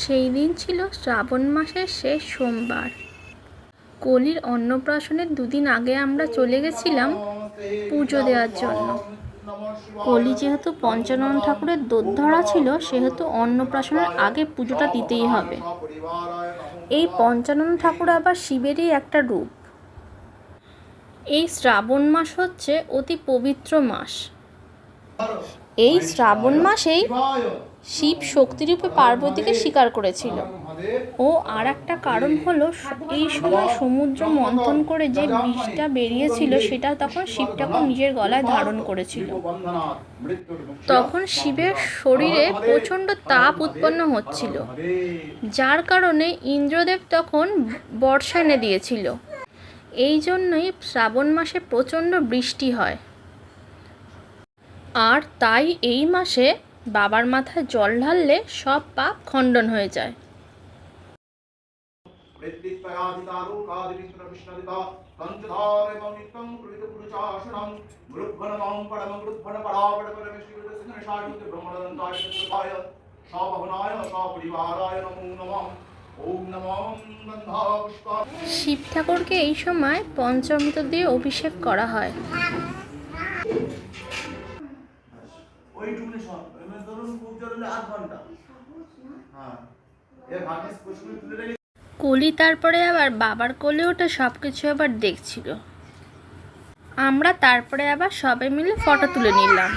সেই দিন ছিল শ্রাবণ মাসের শেষ সোমবার। কলির অন্নপ্রাশনের দুদিন আগে আমরা চলে গেছিলাম পুজো দেওয়ার জন্য। কলি যেহেতু পঞ্চানন ঠাকুরের দোধরা ছিল, সেহেতু অন্নপ্রাশনের আগে পুজোটা দিতেই হবে। এই পঞ্চানন ঠাকুর আবার শিবেরই একটা রূপ। এই শ্রাবণ মাস হচ্ছে অতি পবিত্র মাস। এই শ্রাবণ মাসেই শিব শক্তিরূপে পার্বতীকে স্বীকার করেছিল। ও আর একটা কারণ হলো, এই সময় সমুদ্র মন্থন করে যে বিষটা বেরিয়েছিল, সেটা তখন শিব নিজের গলায় ধারণ করেছিল। তখন শিবের শরীরে প্রচণ্ড তাপ উৎপন্ন হচ্ছিল, যার কারণে ইন্দ্রদেব তখন বর্ষা এনে দিয়েছিল। এই জন্যই শ্রাবণ মাসে প্রচণ্ড বৃষ্টি হয়। আর তাই এই মাসে বাবার মাথায় জল ঢাললে সব পাপ খণ্ডন হয়ে যায়। শিব ঠাকুরকে এই সময় পঞ্চমৃত দিয়ে অভিষেক করা হয়। ওইটুকুনি শোন, এমনি ধরুন খুব জোর হলে আধ ঘণ্টা। হ্যাঁ এর ভাগে পুষ্পগুলো তুলে রেখে কলি তারপরে আবার বাবার কোলে ওটা সব কিছু আবার দেখছিল। আমরা তারপরে আবার সবাই মিলে ফটো তুলে নিলাম।